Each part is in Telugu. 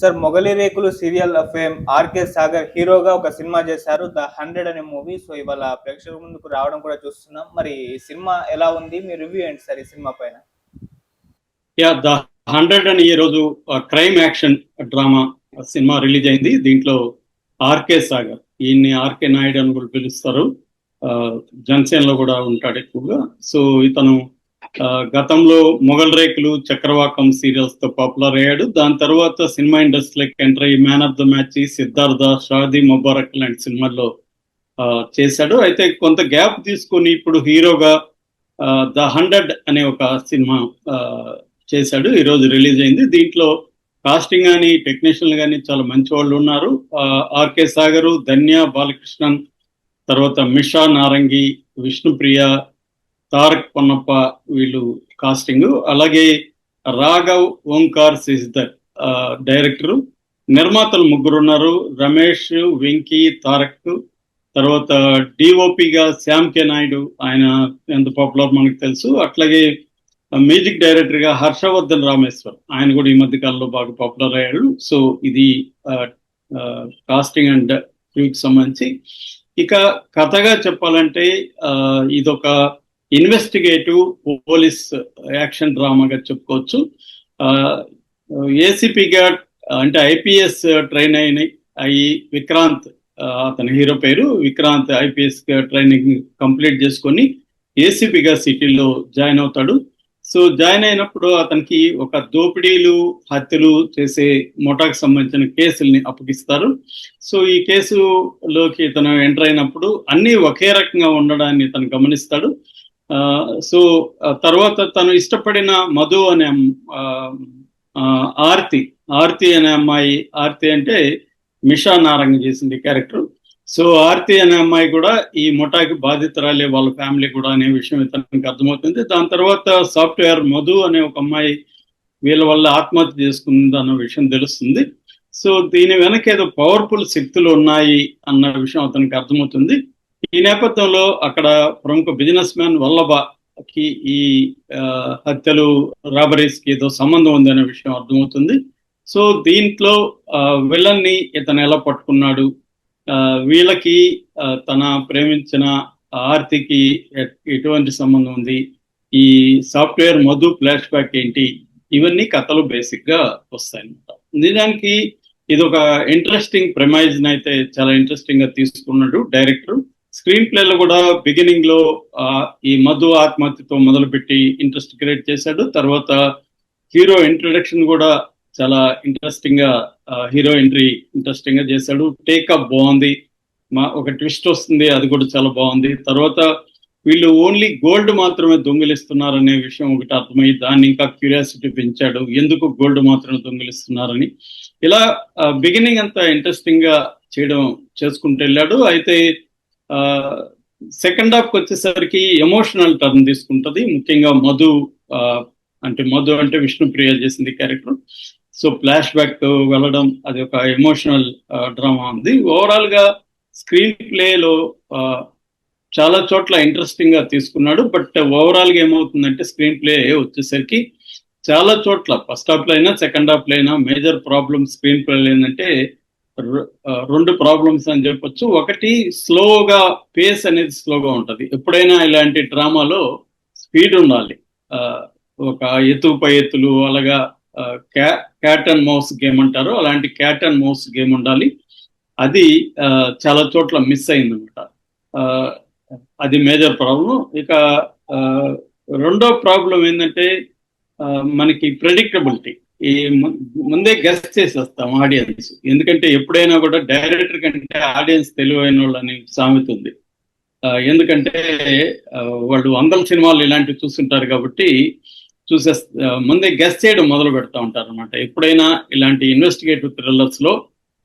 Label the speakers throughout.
Speaker 1: సార్ మొగలి రేకులు సీరియల్ ఫేమ్ ఆర్కే సాగర్ హీరోగా ఒక సినిమా చేశారు ద హండ్రెడ్ అనే మూవీ. సో ఇవాళ ప్రేక్షకుల ముందుకు రావడం కూడా చూస్తున్నాం. మరి ఈ సినిమా ఎలా ఉంది? మీ రివ్యూ ఏంటి సార్ ఈ సినిమా పైన?
Speaker 2: యా ద హండ్రెడ్ అని ఈ రోజు crime action drama cinema release అయింది. దీంట్లో ఆర్కే సాగర్ ఈయన్ని ఆర్కే నాయుడు అని కూడా పిలుస్తారు. జనసేనలో కూడా ఉంటాడు ఎక్కువగా. సో ఇతను గతంలో మొగల్ రేకులు చక్రవాకం సీరియల్స్తో పాపులర్ అయ్యాడు. దాని తర్వాత సినిమా ఇండస్ట్రీలోకి ఎంటర్ అయ్యి man of the match Siddhartha Shaadi Mubarak లాంటి సినిమాల్లో ఆ, చేశాడు. అయితే కొంత గ్యాప్ తీసుకొని ఇప్పుడు హీరోగా ద హండ్రెడ్ అనే ఒక సినిమా చేశాడు. ఈ రోజు రిలీజ్ అయింది. దీంట్లో కాస్టింగ్ కానీ టెక్నీషియన్ కానీ చాలా మంచి వాళ్ళు ఉన్నారు ఆర్కే సాగరు ధన్య బాలకృష్ణన్ తర్వాత మిషా నారంగి విష్ణుప్రియ తారక్ పొన్నప్ప వీళ్ళు కాస్టింగ్ అలాగే రాఘవ్ ఓంకార్ సిజ్దర్ డైరెక్టర్ నిర్మాతలు ముగ్గురు ఉన్నారు. రమేష్ వెంకీ తారక్. తర్వాత డిఓపిగా శ్యామ్ కే నాయుడు ఆయన ఎంత పాపులర్ మనకు తెలుసు. అట్లాగే మ్యూజిక్ డైరెక్టర్గా హర్షవర్ధన్ రామేశ్వర్ ఆయన కూడా ఈ మధ్య కాలంలో బాగా పాపులర్ అయ్యాడు. సో ఇది కాస్టింగ్ అండ్ క్రూకి సంబంధించి. ఇక కథగా చెప్పాలంటే ఇదొక ఇన్వెస్టిగేటివ్ పోలీస్ యాక్షన్ డ్రామాగా చెప్పుకోవచ్చు. ఏసీపీగా అంటే ఐపీఎస్ ట్రైన్ అయిన అయ్యి విక్రాంత్ అతని హీరో పేరు విక్రాంత్ ఐపీఎస్ ట్రైనింగ్ కంప్లీట్ చేసుకొని ఏసీపీగా సిటీలో జాయిన్ అవుతాడు. సో జాయిన్ అయినప్పుడు అతనికి ఒక దోపిడీలు హత్యలు చేసే మొటాకు సంబంధించిన కేసుల్ని అప్పగిస్తారు. సో ఈ కేసులోకి ఇతను ఎంటర్ అయినప్పుడు అన్ని ఒకే రకంగా ఉండడాన్ని ఇతను గమనిస్తాడు. సో తర్వాత తను ఇష్టపడిన మధు అనే ఆ, ఆర్తి ఆర్తి అనే అమ్మాయి ఆర్తి అంటే మిషా నారంగ చేసింది క్యారెక్టర్. సో ఆర్తి అనే అమ్మాయి కూడా ఈ ముఠాకి బాధితురాలే వాళ్ళ ఫ్యామిలీ కూడా అనే విషయం ఇతనికి అర్థమవుతుంది. దాని తర్వాత సాఫ్ట్వేర్ మధు అనే ఒక అమ్మాయి వీళ్ళ వల్ల ఆత్మహత్య చేసుకుంది అన్న విషయం తెలుస్తుంది. సో దీని వెనక ఏదో పవర్ఫుల్ శక్తులు ఉన్నాయి అన్న విషయం అతనికి అర్థమవుతుంది. ఈ నేపథ్యంలో అక్కడ ప్రముఖ బిజినెస్ మ్యాన్ వల్లభకి ఈ హత్యలు రాబరీస్కి ఏదో సంబంధం ఉందనే విషయం అర్థమవుతుంది. సో దీంట్లో విలన్ని ఇతను ఎలా పట్టుకున్నాడు? ఆ, వీళ్ళకి తన ప్రేమించిన ఆర్తికి ఎటువంటి సంబంధం ఉంది? ఈ సాఫ్ట్వేర్ మధు ఫ్లాష్ బ్యాక్ ఏంటి? ఇవన్నీ కథలు బేసిక్గా వస్తాయన్నమాట నిజానికి ఇది ఒక ఇంట్రెస్టింగ్ ప్రెమైజ్ అయితే చాలా ఇంట్రెస్టింగ్గా తీసుకున్నాడు డైరెక్టర్. స్క్రీన్ ప్లే లో కూడా బిగినింగ్లో ఈ మధు ఆత్మహత్యతో మొదలుపెట్టి ఇంట్రెస్ట్ క్రియేట్ చేశాడు. తర్వాత హీరో ఇంట్రడక్షన్ కూడా చాలా ఇంట్రెస్టింగ్గా హీరో ఎంట్రీ ఇంట్రెస్టింగ్గా చేశాడు. టేకప్ బాగుంది. మా ఒక ట్విస్ట్ వస్తుంది అది కూడా చాలా బాగుంది. తర్వాత వీళ్ళు ఓన్లీ గోల్డ్ మాత్రమే దొంగిలిస్తున్నారనే విషయం ఒకటి అర్థమై దాన్ని ఇంకా క్యూరియాసిటీ పెంచాడు. ఎందుకు గోల్డ్ మాత్రమే దొంగిలిస్తున్నారని. ఇలా బిగినింగ్ అంతా ఇంట్రెస్టింగ్గా చేయడం చేసుకుంటూ వెళ్ళాడు. అయితే సెకండ్ హాఫ్ వచ్చేసరికి ఎమోషనల్ టర్న్ తీసుకుంటది. ముఖ్యంగా మధు అంటే మధు అంటే విష్ణుప్రియ చేసింది క్యారెక్టర్ సో ఫ్లాష్ బ్యాక్ వెళ్ళడం అది ఒక ఎమోషనల్ డ్రామా ఉంది. ఓవరాల్గా స్క్రీన్ ప్లేలో చాలా చోట్ల ఇంట్రెస్టింగ్గా తీసుకున్నాడు. బట్ ఓవరాల్గా ఏమవుతుందంటే స్క్రీన్ ప్లే వచ్చేసరికి చాలా చోట్ల ఫస్ట్ హాఫ్లో అయినా సెకండ్ హాఫ్లో అయినా మేజర్ ప్రాబ్లమ్ స్క్రీన్ ప్లే ఏంటంటే రెండు ప్రాబ్లమ్స్ అని చెప్పొచ్చు. ఒకటి స్లోగా పేస్ అనేది స్లోగా ఉంటది. ఎప్పుడైనా ఇలాంటి డ్రామాలో స్పీడ్ ఉండాలి. ఆ, ఒక ఎత్తు పై ఎత్తులు అలాగా క్యాట్ అండ్ మౌస్ గేమ్ అంటారు. అలాంటి క్యాట్ అండ్ మౌస్ గేమ్ ఉండాలి. అది ఆ, చాలా చోట్ల మిస్ అయిందన్నమాట ఆ, అది మేజర్ ప్రాబ్లం ఇక ఆ, రెండో ప్రాబ్లం ఏంటంటే ఆ, మనకి ప్రెడిక్టబిలిటీ ఈ ముందే గెస్ట్ చేసేస్తాం ఆడియన్స్ ఎందుకంటే ఎప్పుడైనా కూడా డైరెక్టర్ కంటే ఆడియన్స్ తెలివైన వాళ్ళని సామెత ఉంది ఆ, ఎందుకంటే వాళ్ళు వందల సినిమాలు ఇలాంటివి చూస్తుంటారు కాబట్టి చూసే ముందే గెస్ట్ చేయడం మొదలు పెడతా ఉంటారు అనమాట ఎప్పుడైనా ఇలాంటి ఇన్వెస్టిగేటివ్ థ్రిల్లర్స్లో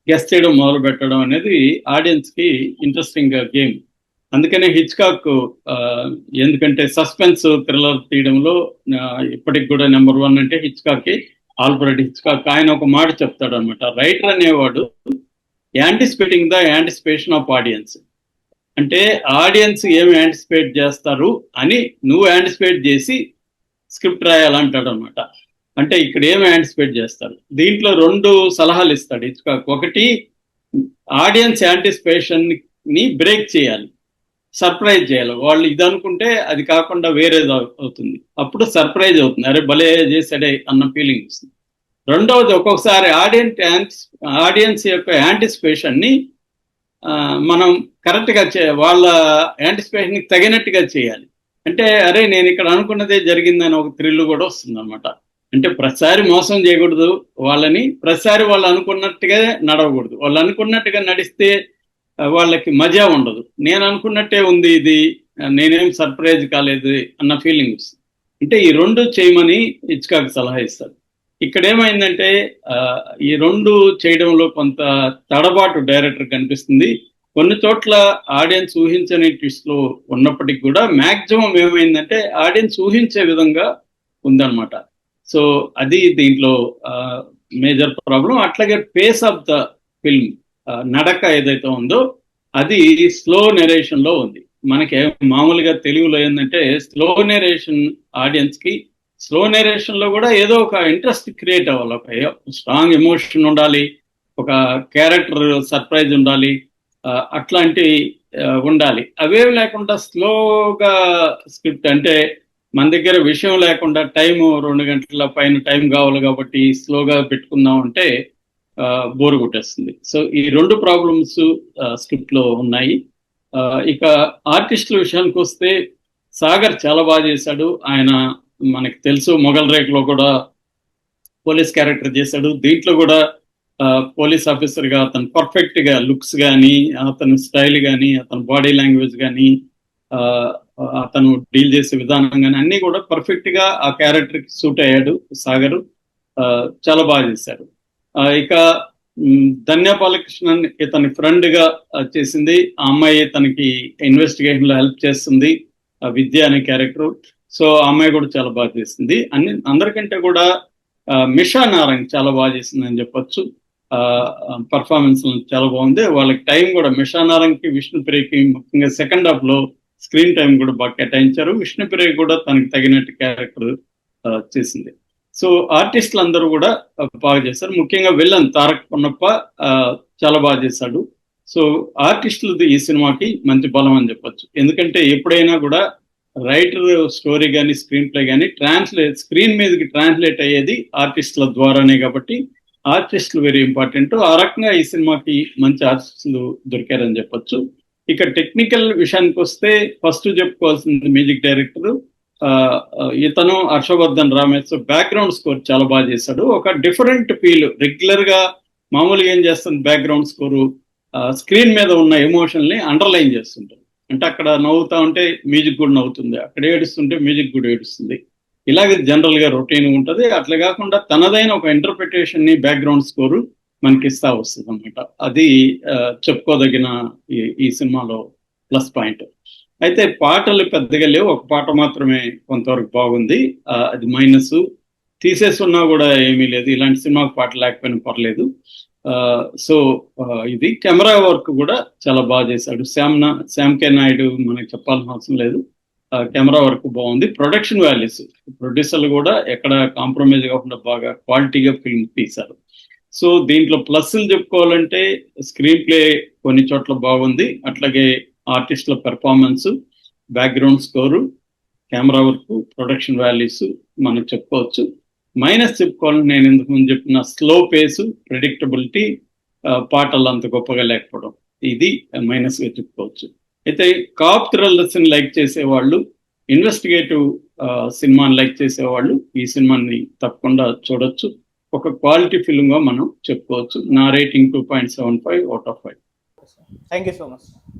Speaker 2: గెస్ట్ చేయడం మొదలు పెట్టడం అనేది ఆడియన్స్కి ఇంట్రెస్టింగ్ గేమ్ అందుకనే హిచ్కాక్ ఆ, ఎందుకంటే సస్పెన్స్ థ్రిల్లర్ తీయడంలో ఇప్పటికి కూడా నెంబర్ వన్ అంటే హిచ్కాక్ ఆల్ఫ్రెడ్ హిచ్కాక్ ఆయన ఒక మాట చెప్తాడు అనమాట రైటర్ అనేవాడు anticipating the anticipation of audience అంటే ఆడియన్స్ ఏమి యాంటిసిపేట్ చేస్తారు అని నువ్వు యాంటిసిపేట్ చేసి స్క్రిప్ట్ రాయాలంటాడు అనమాట అంటే ఇక్కడ ఏం యాంటిసిపేట్ చేస్తారు? దీంట్లో రెండు సలహాలు ఇస్తాడు ఇచ్కాక్ ఒకటి ఆడియన్స్ యాంటిసిపేషన్ని బ్రేక్ చేయాలి. సర్ప్రైజ్ చేయాలి. వాళ్ళు ఇది అనుకుంటే అది కాకుండా వేరేది అవుతుంది. అప్పుడు సర్ప్రైజ్ అవుతుంది. అరే భలే చేసాడే అన్న ఫీలింగ్ వస్తుంది. రెండవది ఒక్కొక్కసారి ఆడియన్స్ ఆడియన్స్ యొక్క యాంటిసిపేషన్ని మనం కరెక్ట్గా చే వాళ్ళ యాంటిసిపేషన్కి తగినట్టుగా చేయాలి. అంటే అరే నేను ఇక్కడ అనుకున్నదే జరిగిందని ఒక థ్రిల్ కూడా వస్తుంది అనమాట అంటే ప్రతిసారి మోసం చేయకూడదు వాళ్ళని. ప్రతిసారి వాళ్ళు అనుకున్నట్టుగా నడవకూడదు. వాళ్ళు అనుకున్నట్టుగా నడిస్తే వాళ్ళకి మజా ఉండదు. నేను అనుకున్నట్టే ఉంది ఇది. నేనేం సర్ప్రైజ్ కాలేదు అన్న ఫీలింగ్స్. అంటే ఈ రెండు చేయమని ఇచ్చుకాకు సలహా ఇస్తారు ఇక్కడ ఏమైందంటే ఈ రెండు చేయడంలో కొంత తడబాటు డైరెక్టర్ కనిపిస్తుంది. కొన్ని చోట్ల ఆడియన్స్ ఊహించని ట్విస్ట్లో ఉన్నప్పటికీ కూడా మాక్సిమం ఏమైందంటే ఆడియన్స్ ఊహించే విధంగా ఉందన్నమాట. సో అది దీంట్లో మేజర్ ప్రాబ్లం. అట్లాగే పేస్ ఆఫ్ ద ఫిల్మ్. నడక ఏదైతే ఉందో అది స్లో నెరేషన్లో ఉంది. మనకి మామూలుగా తెలుగులో ఏంటంటే స్లో నెరేషన్ ఆడియన్స్కి స్లో నెరేషన్లో కూడా ఏదో ఒక ఇంట్రెస్ట్ క్రియేట్ అవ్వాలి. ఒక స్ట్రాంగ్ ఎమోషన్ ఉండాలి ఒక క్యారెక్టర్ సర్ప్రైజ్ ఉండాలి అట్లాంటి ఉండాలి. అవే లేకుండా స్లోగా స్క్రిప్ట్ అంటే మన దగ్గర విషయం లేకుండా టైం రెండు గంటల పైన టైం కావాలి కాబట్టి స్లోగా పెట్టుకుందాం అంటే బోర్ కొట్టేస్తుంది సో ఈ రెండు ప్రాబ్లమ్స్ స్క్రిప్ట్లో ఉన్నాయి. ఆ, ఇక ఆర్టిస్టుల విషయానికి వస్తే సాగర్ చాలా బాగా చేశాడు. ఆయన మనకి తెలుసు మొఘల్ రేఖలో కూడా పోలీస్ క్యారెక్టర్ చేశాడు. దీంట్లో కూడా పోలీస్ ఆఫీసర్గా అతను పర్ఫెక్ట్గా లుక్స్ కానీ అతని స్టైల్ కానీ అతని బాడీ లాంగ్వేజ్ కానీ అతను డీల్ చేసే విధానం కానీ అన్ని కూడా పర్ఫెక్ట్గా ఆ క్యారెక్టర్కి సూట్ అయ్యాడు సాగర్. ఆ, చాలా బాగా చేశాడు ఇక ధన్య బాలకృష్ణన్ ఇతని ఫ్రెండ్గా చేసింది. ఆ అమ్మాయి తనకి ఇన్వెస్టిగేషన్లో హెల్ప్ చేస్తుంది. విద్య అనే క్యారెక్టర్ సో ఆ అమ్మాయి కూడా చాలా బాగా చేసింది. అన్ని అందరికంటే కూడా మిషా నారంగ్ చాలా బాగా చేసింది అని చెప్పొచ్చు. పర్ఫార్మెన్స్ చాలా బాగుంది. వాళ్ళకి టైం కూడా మిషా నారంగ్కి విష్ణుప్రియకి ముఖ్యంగా సెకండ్ హాఫ్లో స్క్రీన్ టైం కూడా బాగా కేటాయించారు. విష్ణుప్రియ కూడా తనకి తగినట్టు క్యారెక్టర్ చేసింది. సో ఆర్టిస్టులు అందరూ కూడా బాగా చేశారు ముఖ్యంగా విలన్ తారక్ పొన్నప్ప చాలా బాగా చేశాడు సో ఆర్టిస్టులది ఈ సినిమాకి మంచి బలం అని చెప్పొచ్చు. ఎందుకంటే ఎప్పుడైనా కూడా రైటర్ స్టోరీ కానీ స్క్రీన్ ప్లే కానీ ట్రాన్స్లేట్ స్క్రీన్ మీదకి ట్రాన్స్లేట్ అయ్యేది ఆర్టిస్టుల ద్వారానే కాబట్టి ఆర్టిస్టులు వెరీ ఇంపార్టెంట్. ఆ రకంగా ఈ సినిమాకి మంచి ఆర్టిస్టులు దొరికారని చెప్పొచ్చు. ఇక టెక్నికల్ విషయానికి వస్తే ఫస్ట్ చెప్పుకోవాల్సింది మ్యూజిక్ డైరెక్టర్. ఇతను హర్షవర్ధన్ రామేష్ బ్యాక్గ్రౌండ్ స్కోర్ చాలా బాగా చేశాడు. ఒక డిఫరెంట్ ఫీల్ రెగ్యులర్గా మామూలుగా ఏం చేస్తుంది బ్యాక్గ్రౌండ్ స్కోరు స్క్రీన్ మీద ఉన్న ఎమోషన్ని అండర్లైన్ చేస్తుంటారు అంటే అక్కడ నవ్వుతా ఉంటే మ్యూజిక్ కూడా నవ్వుతుంది అక్కడ ఏడుస్తుంటే మ్యూజిక్ కూడా ఏడుస్తుంది. ఇలాగే జనరల్గా రొటీన్ ఉంటది. అట్లా కాకుండా తనదైన ఒక ఇంటర్ప్రిటేషన్ని బ్యాక్గ్రౌండ్ స్కోరు మనకి ఇస్తా వస్తుంది అనమాట అది చెప్పుకోదగిన ఈ ఈ సినిమాలో ప్లస్ పాయింట్ అయితే పాటలు పెద్దగా లేవు. ఒక పాట మాత్రమే కొంతవరకు బాగుంది. అది మైనస్. తీసేసున్నా కూడా ఏమీ లేదు. ఇలాంటి సినిమాకు పాట లేకపోయినా పర్లేదు. ఆ, సో ఇది కెమెరా వర్క్ కూడా చాలా బాగా చేశాడు. శ్యామ్ నా శ్యామ్ కే నాయుడు మనకి చెప్పాల్సిన అవసరం లేదు. ఆ, కెమెరా వర్క్ బాగుంది. Production values. ప్రొడ్యూసర్లు కూడా ఎక్కడ కాంప్రమైజ్ కాకుండా బాగా క్వాలిటీగా ఫిల్మ్ తీశారు. సో దీంట్లో ప్లస్లు చెప్పుకోవాలంటే స్క్రీన్ ప్లే కొన్ని చోట్ల బాగుంది. అట్లాగే ఆర్టిస్టుల performance background score camera work production values మనం చెప్పుకోవచ్చు. మైనస్ చెప్పుకోవాలని నేను ఇంతకు ముందు చెప్పిన స్లో పేసు ప్రిడిక్టబిలిటీ పాటలు అంత గొప్పగా లేకపోవడం. ఇది మైనస్గా చెప్పుకోవచ్చు. అయితే కాప్ థ్రిల్లర్స్ని లైక్ చేసేవాళ్ళు ఇన్వెస్టిగేటివ్ సినిమాని లైక్ చేసేవాళ్ళు ఈ సినిమాని తప్పకుండా చూడొచ్చు. ఒక క్వాలిటీ ఫిల్మ్గా మనం చెప్పుకోవచ్చు. నా rating two point seven five out of five
Speaker 1: thank you so much